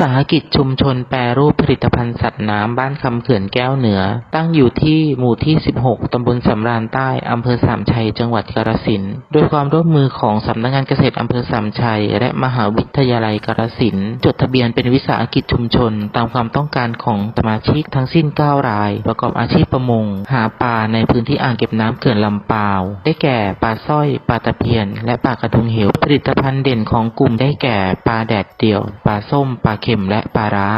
สาหกิจชุมชนแปรรูป ลิตภัณฑ์สัตว์น้ำบ้านคำเขื่อนแก้วเหนือ ตั้งอยู่ที่หมู่ที่ 16 ตำบลสำราญใต้ อำเภอสามชัย จังหวัดกาฬสินธุ์โดยความร่วมมือของสำนักงานเกษตรอำเภอสามชัย และมหาวิทยาลัยกาฬสินธุ์จดทะเบียนเป็นวิสาหกิจชุมชน ตามความต้องการของสมาชิกทั้งสิ้น 9 ราย ประกอบอาชีพประมง หาปลาในพื้นที่อ่างเก็บน้ำเขื่อนลำปาว ได้แก่ปลาสร้อยปลาตะเพียน และปลากระทุงเหวผลิตภัณฑ์เด่นของกลุ่มได้แก่ปลาแดดเดี่ยวปลาส้มปลาเค็มและปลาร้า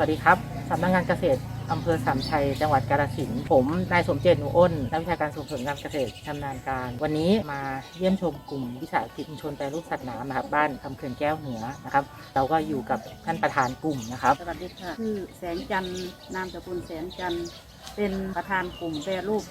สวัสดีครับสำนักงานเกษตรอำเภอสามชัย จังหวัดกาฬสินธุ์ผม นายสมเจตหนูอ้น นักวิชาการส่งเสริมการเกษตรชำนาญการ วันนี้มาเยี่ยมชมกลุ่มวิสาหกิจชุมชนแปรรูปสัตว์น้ำนะครับ บ้านคำเขื่อนแก้วเหนือนะครับ เราก็อยู่กับท่านประธานกลุ่มนะครับ สวัสดีค่ะ ชื่อแสงจันทร์นามสกุลแสงจันทร์ เป็นประธานกลุ่มแปรรูป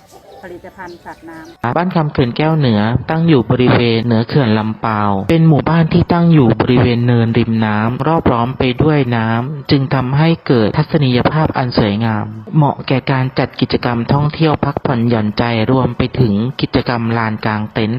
ผลิตภัณฑ์สัตว์น้ำบ้านคำเขื่อนแก้วเหนือ ตั้งอยู่บริเวณเหนือเขื่อนลำปาวเป็นหมู่บ้านที่ตั้งอยู่บริเวณเนินริมน้ำรอบล้อมไปด้วยน้ำจึงทำให้เกิดทัศนียภาพอันสวยงาม เหมาะแก่การจัดกิจกรรมท่องเที่ยวพักผ่อนหย่อนใจรวมไปถึงกิจกรรมลานกลางเต็นท์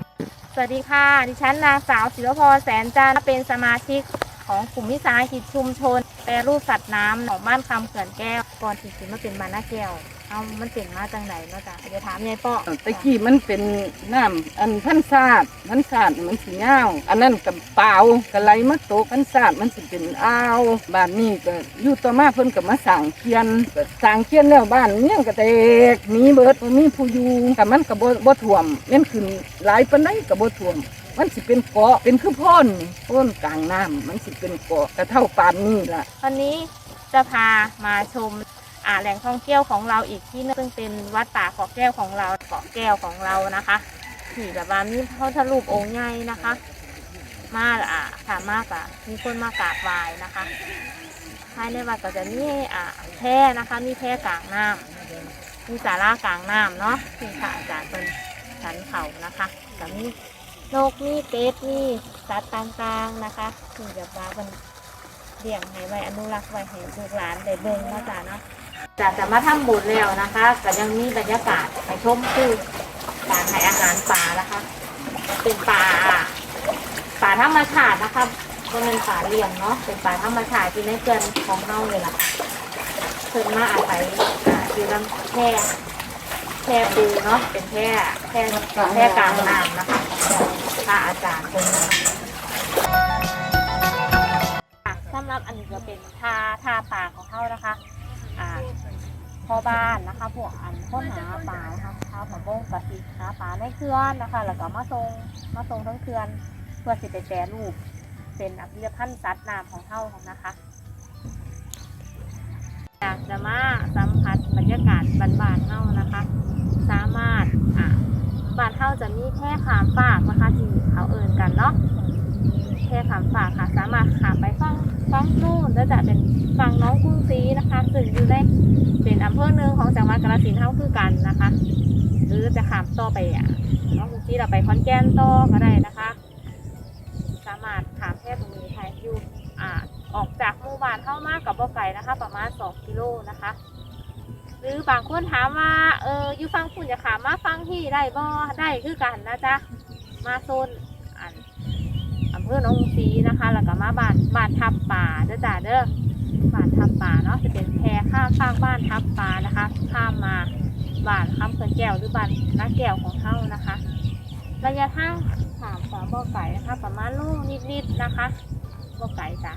สวัสดีค่ะ ดิฉันนางสาวศิลพรแสนจันทร์เป็นสมาชิกของกลุ่มวิสาหกิจชุมชน แปรรูปสัตว์น้ำของบ้านคำเขื่อนแก้วก่อนที่จะมาเป็นมานาแก้ว เอามันเป็นมาจังไหนเนาะจ๊ะเดี๋ยวถามยายป้อตะกี้มันเป็นน้ำอันพันศาสตร์พันศาสตร์มันสีเงาอันนั้นกับเปล่าก็ไหลมาตกพันศาสตร์มันสิเป็นอ่าวบ้านนี้ก็อยู่ต่อมาเพิ่นก็มาสั่งเคียนก็สั่งเคียนแล้วบ้านเมี่ยงก็แตกหนีเบิดบ่มีผู้อยู่แต่มันก็บ่บ่ท่วมแม่นขึ้นหลายปานใดก็บ่ท่วมมันสิเป็นเกาะเป็นคือโพ่นโพ่นกลางน้ำมันสิเป็นเกาะกระเท่าปานนี้ล่ะวันนี้จะพามาชมอ่า แหล่งท่องเที่ยวของเราอีกที่นึงซึ่งเป็นวัดป่าเกาะแก้วของเราเกาะแก้วของเรานะคะที่แบบว่ามีพระทธรูปองค์ใหญ่นะคะ มาอ่าถามมากอะมีคนมากราบไหว้นะคะภายในวัดก็จะมีอ่าแพร่นะคะ มีแพร่กลางน้ำมีศาลากลางน้ำเนาะที่พระอาจารย์เป็นสันเขานะคะก็มีนกมีเป็ดมีสัตว์ต่างๆนะคะที่แบบว่าเป็นเลี้ยงให้ไว้อนุรักษ์ไว้ให้ลูกหลานได้เบิ่งนาะจ้ะเนาะ จากจะมาทำบุญแล้วนะคะก็ยังมีบรรยากาศให้ชมคือการให้อาหารป่านะคะ เป็นป่าป่าธรรมชาตินะคะก็เป็นป่าเลี้ยงเนาะ เป็นป่าธรรมชาติที่ในเกินของเฮาเลยล่ะค่ะเพิ่นมาอาศัยอยู่ลำแพร่แพร่ปูเนาะ เป็นแพร่แพร่แพร่กลางน้ำนะคะของพระอาจารย์คนนี้ค่ะสำหรับอันนี้ก็เป็นทาทาป่าของเขานะคะ พ่อบ้านนะคะ พวกอันค้นหาป่านะคะชาวประมงกสิหาป่าในเขื่อนนะคะ แล้วก็มาทรงมาทรงทั้งเขื่อนเพื่อสิไปแปรรูป เป็นอภิรพันธ์สัตว์น้ำของเท่าของนะคะอยากจะมาสัมผัสบรรยากาศบ้านๆเท่านะคะ สามารถอ่าบ้านเท่าจะมีแค่ขามฝากนะคะที่เขาเอิ่นกันเนาะ แค่ขามฝากค่ะ สามารถขามไป ฟังฟังนู่นแล้วจะเป็นฝั่งน้องกุ้งซีนะคะซึ่งอยู่ในเป็นอำเภอหนึ่งของจังหวัดกาฬสินธุ์เท่าคือกันนะคะ หรือจะขามต่อไปอะน้องกุ้งซีเราไปขอนแก่นต่อก็ได้นะคะ สามารถขามแค่ตรงนี้ค่ะอยู่อ่าออกจากหมู่บ้านเข้ามากกับบ่อไก่นะคะ ประมาณ 2 กิโลนะคะ หรือบางคนถามว่าเอออยู่ฟังคุณจะขามมาฟังที่ได้บ่ได้คือกันนะจ๊ะมาโซน ภอหนองซีนะคะ แล้วก็มาบ้านบ้านทับป่าเด้อจ้าเด้อบ้านทับป่าเนาะจะเป็นแพข้ามฟากบ้านทับป่านะคะ ข้ามมาบ้านคำเขื่อนแก้วหรือบ้านน้าแก้วของเขานะคะ ระยะทางสามสามบ่อไก่นะคะ ประมาณลูกนิดๆนะคะบ่อไก่จ้ะ